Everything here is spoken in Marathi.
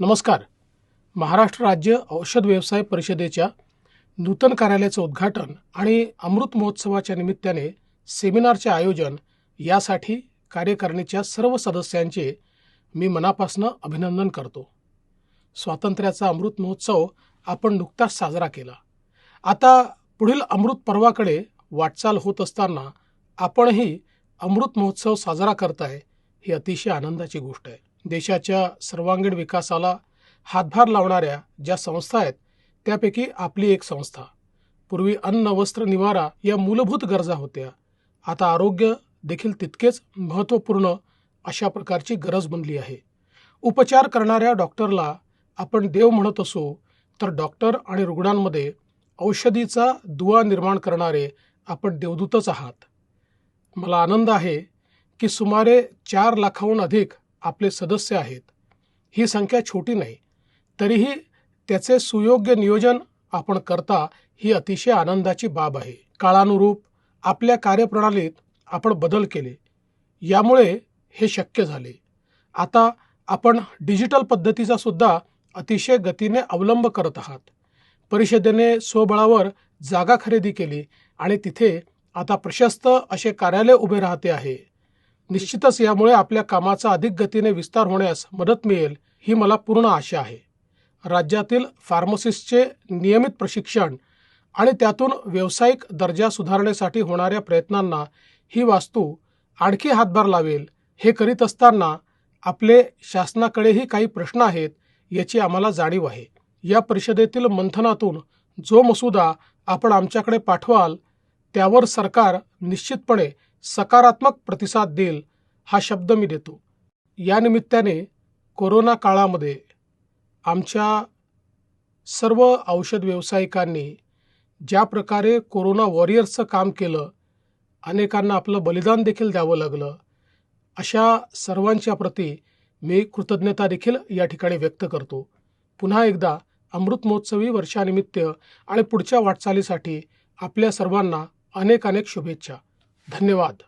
नमस्कार. महाराष्ट्र राज्य औषध व्यवसाय परिषदेच्या नूतन कार्यालयाचं उद्घाटन आणि अमृत महोत्सवाच्या निमित्ताने सेमिनारचे आयोजन यासाठी कार्यकारिणीच्या सर्व सदस्यांचे मी मनापासून अभिनंदन करतो. स्वातंत्र्याचा अमृत महोत्सव आपण नुकताच साजरा केला. आता पुढील अमृत पर्वाकडे वाटचाल होत असताना आपणही अमृत महोत्सव साजरा करताय ही अतिशय आनंदाची गोष्ट आहे. देशाच्या सर्वांगीण विकासाला हातभार लावणाऱ्या ज्या संस्था आहेत त्यापैकी आपली एक संस्था. पूर्वी अन्न वस्त्र निवारा या मूलभूत गरजा होत्या. आता आरोग्य देखील तितकेच महत्त्वपूर्ण अशा प्रकारची गरज बनली आहे. उपचार करणाऱ्या डॉक्टरला आपण देव म्हणत असो तर डॉक्टर आणि रुग्णांमध्ये औषधीचा दुवा निर्माण करणारे आपण देवदूतच आहात. मला आनंद आहे की सुमारे चार लाखाहून अधिक आपले सदस्य आहेत. ही संख्या छोटी नाही. तरीही त्याचे सुयोग्य नियोजन आपण करता ही अतिशय आनंदाची बाब आहे. काळानुरूप आपल्या कार्यप्रणालीत आपण बदल केले. यामुळे हे शक्य झाले. आता आपण डिजिटल पद्धतीचा सुद्धा अतिशय गतीने अवलंब करत आहात. परिषदेने स्वबळावर जागा खरेदी केली आणि तिथे आता प्रशस्त असे कार्यालय उभे राहते आहे. निश्चितच यामुळे आपल्या कामाचा अधिक गतीने विस्तार होण्यास मदत मिळेल ही मला पूर्ण आशा आहे. राज्यातील फार्मसिस्टचे नियमित प्रशिक्षण आणि त्यातून व्यावसायिक दर्जा सुधारण्यासाठी होणाऱ्या प्रयत्नांना ही वास्तू आणखी हातभार लावेल हे करीत असताना आपले शासनाकडेही काही प्रश्न आहेत याची आम्हाला जाणीव आहे. या परिषदेतील मंथनातून जो मसुदा आपण आमच्याकडे पाठवाल त्यावर सरकार निश्चितपणे सकारात्मक प्रतिसाद देईल हा शब्द मी देतो. या निमित्ताने कोरोना काळामध्ये आमच्या सर्व औषध व्यावसायिकांनी ज्या प्रकारे कोरोना वॉरियर्सचं काम केलं अनेकांना आपलं बलिदान देखील द्यावं लागलं अशा सर्वांच्या प्रती मी कृतज्ञता देखील या ठिकाणी व्यक्त करतो. पुन्हा एकदा अमृत महोत्सवी वर्षानिमित्त आणि पुढच्या वाटचालीसाठी आपल्या सर्वांना अनेक अनेक शुभेच्छा. धन्यवाद.